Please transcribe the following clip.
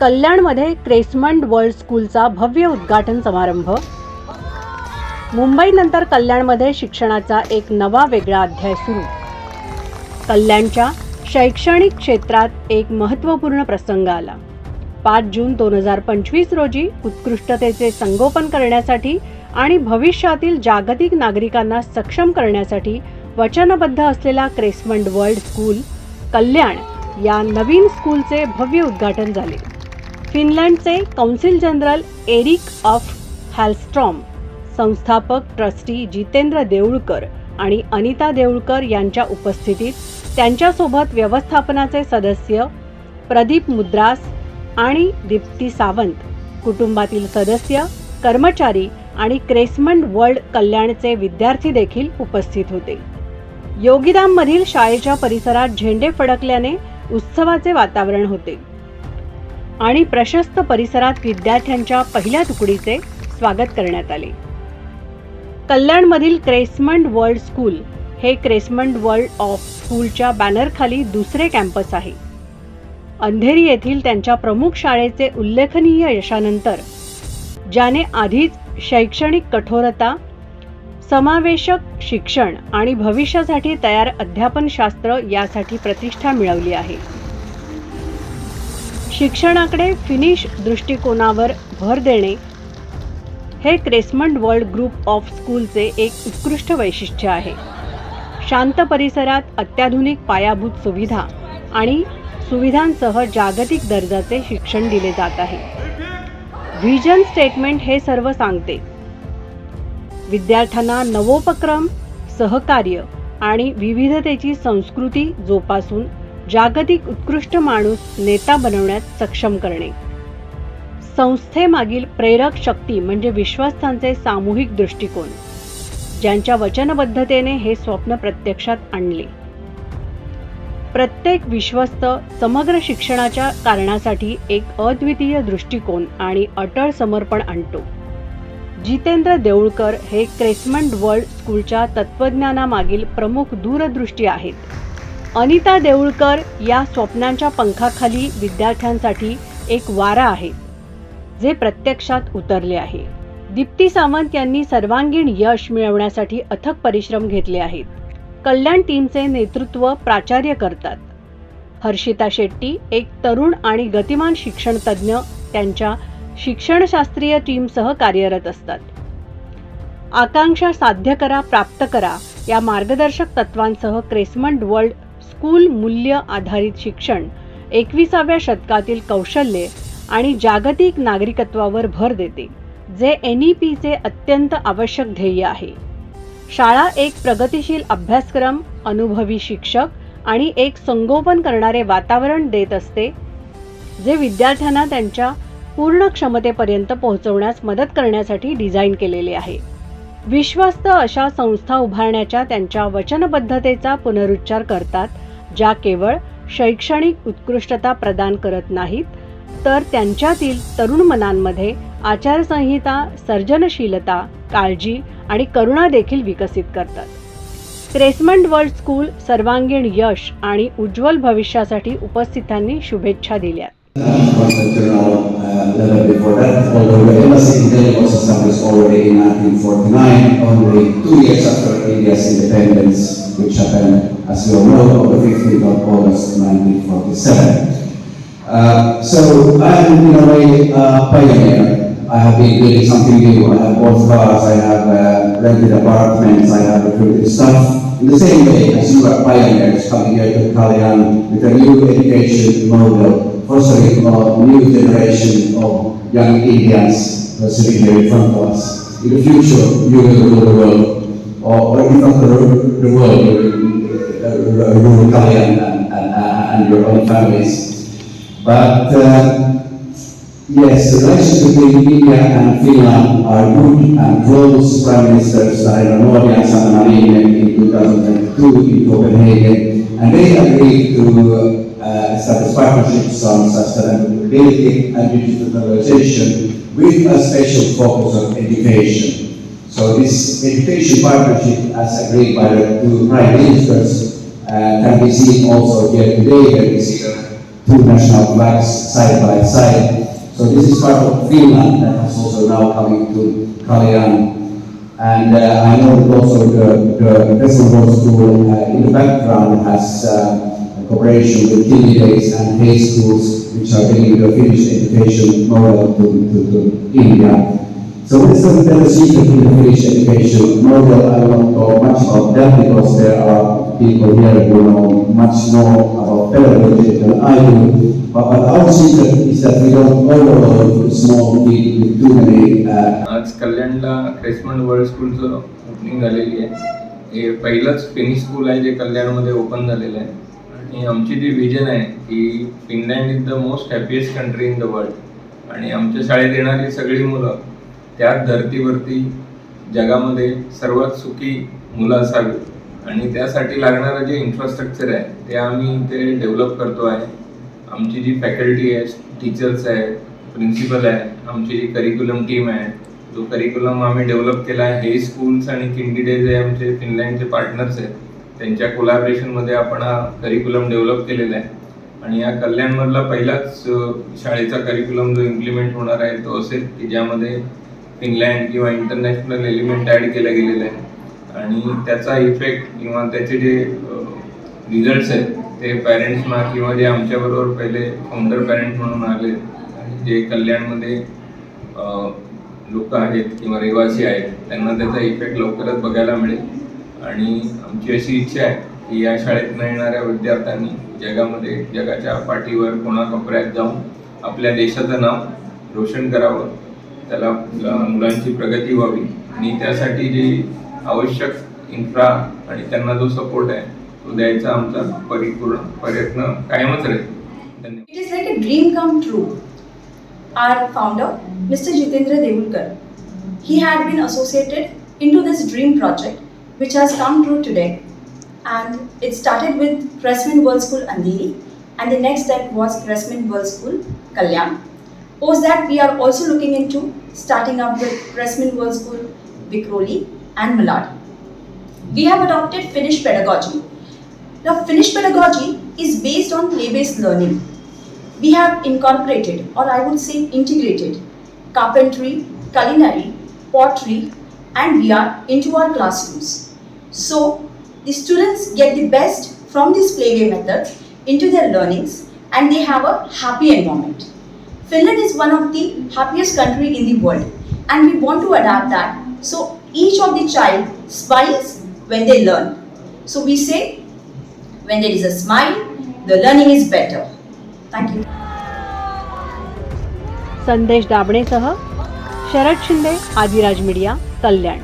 कल्याणमध्ये क्रेसमंड वर्ल्ड स्कूलचा भव्य उद्घाटन समारंभ. मुंबईनंतर कल्याणमध्ये शिक्षणाचा एक नवा वेगळा अध्याय सुरू. कल्याणच्या शैक्षणिक क्षेत्रात एक महत्त्वपूर्ण प्रसंग आला. पाच जून दोन हजार पंचवीस रोजी उत्कृष्टतेचे संगोपन करण्यासाठी आणि भविष्यातील जागतिक नागरिकांना सक्षम करण्यासाठी वचनबद्ध असलेला क्रेसमंड वर्ल्ड स्कूल कल्याण या नवीन स्कूलचे भव्य उद्घाटन झाले. फिनलंडचे council general Eric of Hallstrom संस्थापक ट्रस्टी जितेंद्र देऊळकर आणि अनिता देऊळकर यांच्या उपस्थितीत त्यांच्यासोबत व्यवस्थापनाचे सदस्य प्रदीप मुद्रास आणि दीप्ती सावंत कुटुंबातील सदस्य कर्मचारी आणि क्रेसमंड वर्ल्ड कल्याणचे विद्यार्थी देखील उपस्थित होते. योगिदाममधील शाळेच्या परिसरात झेंडे फडकल्याने उत्सवाचे वातावरण होते. आणि प्रशस्त परिसरात विद्यार्थ्यांच्या पहिल्या तुकडीचे स्वागत करण्यात आले. कल्याणमधील क्रेसमंड वर्ल्ड स्कूल हे क्रेसमंड वर्ल्ड ऑफ स्कूलच्या बॅनरखाली दुसरे कॅम्पस आहे. अंधेरी येथील त्यांच्या प्रमुख शाळेचे उल्लेखनीय यशानंतर ज्याने आधीच शैक्षणिक कठोरता समावेशक शिक्षण आणि भविष्यासाठी तयार अध्यापनशास्त्र यासाठी प्रतिष्ठा मिळवली आहे. शिक्षणाकडे फिनिश दृष्टिकोनावर भर देणे हे क्रेसमंड वर्ल्ड ग्रुप ऑफ स्कूलचे एक उत्कृष्ट वैशिष्ट्य आहे. शांत परिसरात अत्याधुनिक पायाभूत सुविधा आणि सुविधांसह जागतिक दर्जाचे शिक्षण दिले जात आहे. व्हिजन स्टेटमेंट हे सर्व सांगते. विद्यार्थ्यांना नवोपक्रम सहकार्य आणि विविधतेची संस्कृती जोपासून जागतिक उत्कृष्ट माणूस नेता बनवण्यात सक्षम करणे. संस्थेमागील प्रेरक शक्ती म्हणजे विश्वस्तांचे सामूहिक दृष्टिकोन ज्यांच्या वचनबद्धतेने हे स्वप्न प्रत्यक्षात आणले. प्रत्येक विश्वस्त समग्र शिक्षणाच्या कारणासाठी एक अद्वितीय दृष्टिकोन आणि अटळ समर्पण आणतो. जितेंद्र देऊळकर हे क्रेसमंड वर्ल्ड स्कूलच्या तत्वज्ञानामागील प्रमुख दूरदृष्टी आहेत. अनिता देऊळकर या स्वप्नांच्या पंखाखाली विद्यार्थ्यांसाठी एक वारा आहे जे प्रत्यक्षात उतरले आहे. दीप्ती सावंत यांनी सर्वांगीण यश मिळवण्यासाठी अथक परिश्रम घेतले आहेत. कल्याण टीमचे नेतृत्व प्राचार्य करतात. हर्षिता शेट्टी एक तरुण आणि गतिमान शिक्षण तज्ञ त्यांच्या शिक्षणशास्त्रीय टीमसह कार्यरत असतात. आकांक्षा साध्य करा प्राप्त करा या मार्गदर्शक तत्वांसह क्रेसमंड वर्ल्ड स्कूल मूल्य आधारित शिक्षण एकविसाव्या शतकातील कौशल्ये आणि जागतिक नागरिकत्वावर भर देते जे एन ई पीचे अत्यंत आवश्यक ध्येय आहे. शाळा एक प्रगतिशील अभ्यासक्रम अनुभवी शिक्षक आणि एक संगोपन करणारे वातावरण देत असते जे विद्यार्थ्यांना त्यांच्या पूर्ण क्षमतेपर्यंत पोहोचवण्यास मदत करण्यासाठी डिझाईन केलेले आहे. विश्वस्त अशा संस्था उभारण्याच्या त्यांच्या वचनबद्धतेचा पुनरुच्चार करतात ज्या केवळ शैक्षणिक उत्कृष्टता प्रदान करत नाहीत तर त्यांच्यातील तरुण मनांमध्ये आचारसंहिता सर्जनशीलता काळजी आणि करुणा देखील विकसित करतात. क्रेसमंड वर्ल्ड स्कूल सर्वांगीण यश आणि उज्ज्वल भविष्यासाठी उपस्थितांनी शुभेच्छा दिल्या. In 1949, only two years after India's independence, which happened, as you all know, on the 15th of August 1947. Uh, so I'm in a way a pioneer. I have been building something new. I have bought cars, I have uh, rented apartments, I have recruited staff. In the same way as you are pioneers coming here to Kalyan with a new education model, fostering a new generation of young Indians are sitting here in front of us. In the future, you will rule the world, or, or if not rule the world, you will uh, rule Kalyan and, and, and your own families. But uh, yes, the relations between India and Finland are good and close. Prime Ministers Modi and Sanna Marin in 2022 in Copenhagen, and they agreed to uh, establish partnerships on sustainability and digitalization with a special focus on education. So this education partnership, as agreed by the two prime ministers, uh, can be seen also here today when we see two national flags side by side. So this is part of Finland that is also now coming to Kalyan. And uh, I know also the, the Road School uh, in the background has uh, cooperation with candidates and high schools which are bringing the Finnish education model to, to, to India. So let's not tell the secret in the Finnish education model. I will not talk much about that because there are people here who know much more about pedagogy than I do. But, but our secret is that we don't overload small kid with too many uh, आज कल्याणला क्रेसमंड world स्कूलचं opening झालेली आहे हे पहिलंच finish school आहे जे कल्याणमध्ये open झालेलं आहे आणि आमची जी विजन आहे की Finland is the most happiest country in the world आणि आमच्या शाळेत येणारी सगळी मुलं त्याच धर्तीवरती जगामध्ये सर्वात सुखी मुलं असावी. आणि त्यासाठी लागणारं जे इन्फ्रास्ट्रक्चर आहे ते आम्ही इथे डेव्हलप करतो आहे. आमची जी फॅकल्टी आहे टीचर्स आहे प्रिन्सिपल आहे आमची जी करिक्युलम टीम आहे जो करिक्युलम आम्ही डेव्हलप केला आहे हे स्कूल्स आणि किंडी डेज हे आमचे फिनलँडचे पार्टनर्स आहेत. त्यांच्या कोलॅबरेशनमध्ये आपण हा करिक्युलम डेव्हलप केलेला आहे. आणि या कल्याणमधला पहिलाच शाळेचा करिक्युलम जो इम्प्लिमेंट होणार आहे तो असेल की ज्यामध्ये फिनलँड किंवा इंटरनॅशनल एलिमेंट ॲड केला गेलेला आहे. आणि त्याचा इफेक्ट किंवा त्याचे जे रिझल्ट्स आहेत ते पॅरेंट्सना किंवा जे आमच्याबरोबर पहिले फाउंडर पॅरेंट म्हणून आले आणि जे कल्याणमध्ये लोक आहेत किंवा रहिवासी आहेत त्यांना त्याचा इफेक्ट लवकरच बघायला मिळेल. आणि आमची अशी इच्छा आहे की या शाळेतनं येणाऱ्या विद्यार्थ्यांनी जगामध्ये जगाच्या पाठीवर कोणाकोपऱ्यात जाऊन आपल्या देशाचं नाव रोशन करावं त्याला मुलांची प्रगती व्हावी आणि त्यासाठी जी आवश्यक इन्फ्रा आणि त्यांना जो सपोर्ट आहे तो द्यायचा आमचा परिपूर्ण प्रयत्न कायमच राहील धन्यवाद It is like a dream come true. Our founder, Mr. Jitendra Devulkar, he had been associated which has come true today. And it started with Cressman World School Andheri, and the next step was Cressman World School Kalyan. Post that, we are also looking into starting up with Cressman World School Vikroli and Malad. We have adopted Finnish pedagogy. Now, Finnish pedagogy is based on play-based learning. We have incorporated, or I would say integrated, carpentry, culinary, pottery, and VR into our classrooms. So, the students get the best from this playway method into their learnings and they have a happy environment. Finland is one of the happiest country in the world and we want to adapt that so each of the child smiles when they learn. So we say when there is a smile, the learning is better. Thank you. संदेश दाबणेसह Sharad Shinde Adiraj media कल्याण